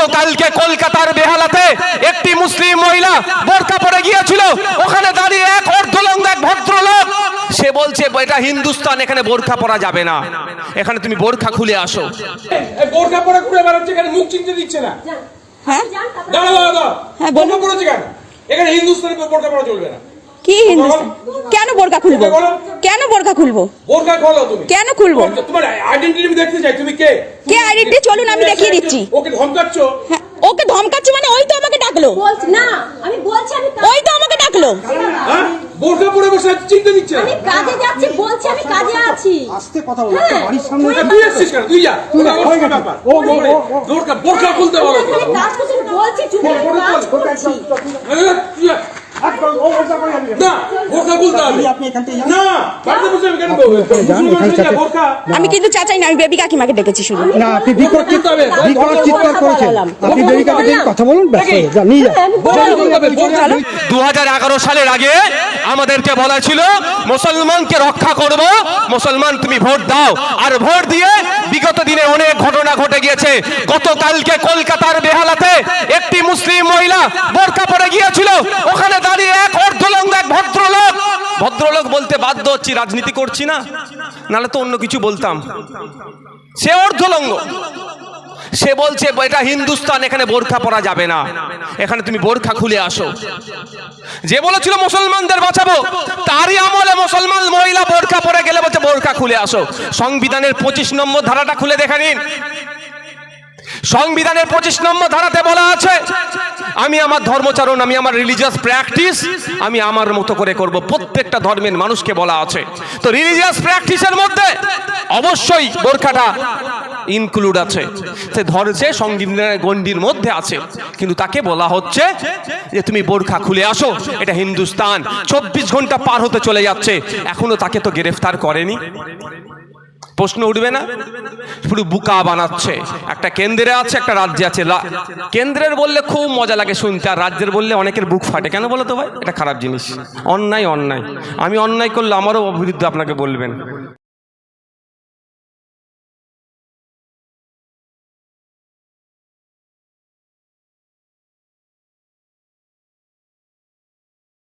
গতকালকে কলকাতার বেহালাতে একটি মুসলিম মহিলা বোরকা পরে গিয়েছিল। ওখানে দাঁড়িয়ে এক অর্ধলঙ্গ এক ভদ্রলোক সে বলছে এটা হিন্দুস্তান এখানে বোরখা পরা যাবে না। এখানে তুমি বোরখা খুলে আসো। বোরখা পরে ঘুরে বেড়াচ্ছে এখানে মুখ চিনতে দিচ্ছে না। হ্যাঁ? দাঁড়া দাঁড়া হ্যাঁ, বোরখা। পরেছে কেন? এখানে হিন্দুস্তানি বোরখা পরা চলবে না। কি হিন্দুস্তান? কেন বোরকা খুলবো? কেন বোরকা খুলবো? বোরখা খোলো তুমি। কেন খুলবো? তোমার- আইডেন্টিটি আমি দেখতে চাই তুমি কে? কে আইডেন্টি চলুন আমি দেখিয়ে দিচ্ছি। ওকে ধমকাচ্ছ? হ্যাঁ, ওকে ধমকাচ্ছে মানে ওই তো আমাকে ডাকলো। বলছি না আমি বলছি আমি ওই তো আমাকে ডাকলো। হ্যাঁ? বোরখা পরে বসে আছে, চিনতে দিচ্ছে। না আমি কাজে যাচ্ছি বলছি আমি কাজে আছি। আস্তে কথা বলো হ্যাঁ, বাড়ির সামনে তুই- তুই এসছিস কেন? তুই যা হয়ে গেছে। ব্যাপার। ও, ও। বোরখা বোরখা খুলতে বলো কাজ করছি আমি বলছি চুপ করে বোরখা কাজ খোল, করছি এই, তুই যা। একদম ও ওটা করে যাবে না বোরখা খুলতে হবে। আপনি এখান থেকে যান। না বাড়িতে বসে আমি কেন বোরখা কিন্তু চাচাই না আমি বেবি কাকিমাকে ডেকেছি শুধু। না আপনি বিকট হবে। বিকট চিৎকার করেছেন। আপনি বেবিকাকে ডেকে কথা বলুন নিয়ে যান। সালের আগে আমাদেরকে বলা ছিল মুসলমানকে রক্ষা করব মুসলমান তুমি ভোট দাও। আর ভোট দিয়ে বিগত দিনে অনেক ঘটনা ঘটে গিয়েছে। গতকালকে কলকাতার বেহালাতে একটি মুসলিম মহিলা বোরকা পরে গিয়েছিল। ওখানে দাঁড়িয়ে এক অর্ধলঙ্গ এক ভদ্রলোক বলতে বাধ্য হচ্ছি, রাজনীতি করছি না। নাহলে তো অন্য কিছু বলতাম। সে অর্ধলঙ্গ সে বলছে, এটা হিন্দুস্তান, এখানে বোরখা পরা যাবে না। এখানে তুমি বোরখা খুলে আসো। যে বলেছিল, মুসলমানদের বাঁচাবো। তারই আমলে মুসলমান মহিলা বোরখা পরে গেলে বলছে, বোরখা খুলে আসো। সংবিধানের পঁচিশ নম্বর ধারাটা খুলে দেখে নিন। সংবিধানের পঁচিশ নম্বর ধারাতে বলা আছে আমি আমার ধর্মচারণ আমি আমার রিলিজিয়াস প্র্যাকটিস আমি আমার মতো করে করব। প্রত্যেকটা ধর্মের মানুষকে বলা আছে। তো রিলিজিয়াস প্র্যাকটিসের মধ্যে অবশ্যই বোরখাটা ইনক্লুড আছে। সে ধরেছে সংবিধানের গণ্ডির মধ্যে আছে। কিন্তু তাকে বলা হচ্ছে যে তুমি বোরখা খুলে আসো এটা হিন্দুস্তান। চব্বিশ ঘণ্টা পার হতে চলে যাচ্ছে। এখনও তাকে তো গ্রেফতার করেনি। প্রশ্ন উঠবে না? পুরো বুকা বানাচ্ছে। একটা কেন্দ্রে আছে, একটা রাজ্যে আছে। কেন্দ্রের বললে খুব মজা লাগে শুনতে, আর রাজ্যের বললে অনেকের বুক ফাটে। কেন বলো তো ভাই? এটা খারাপ জিনিস। অন্যায় অন্যায়। আমি অন্যায় করলে আমারও বিরুদ্ধে আপনাকে বলবেন।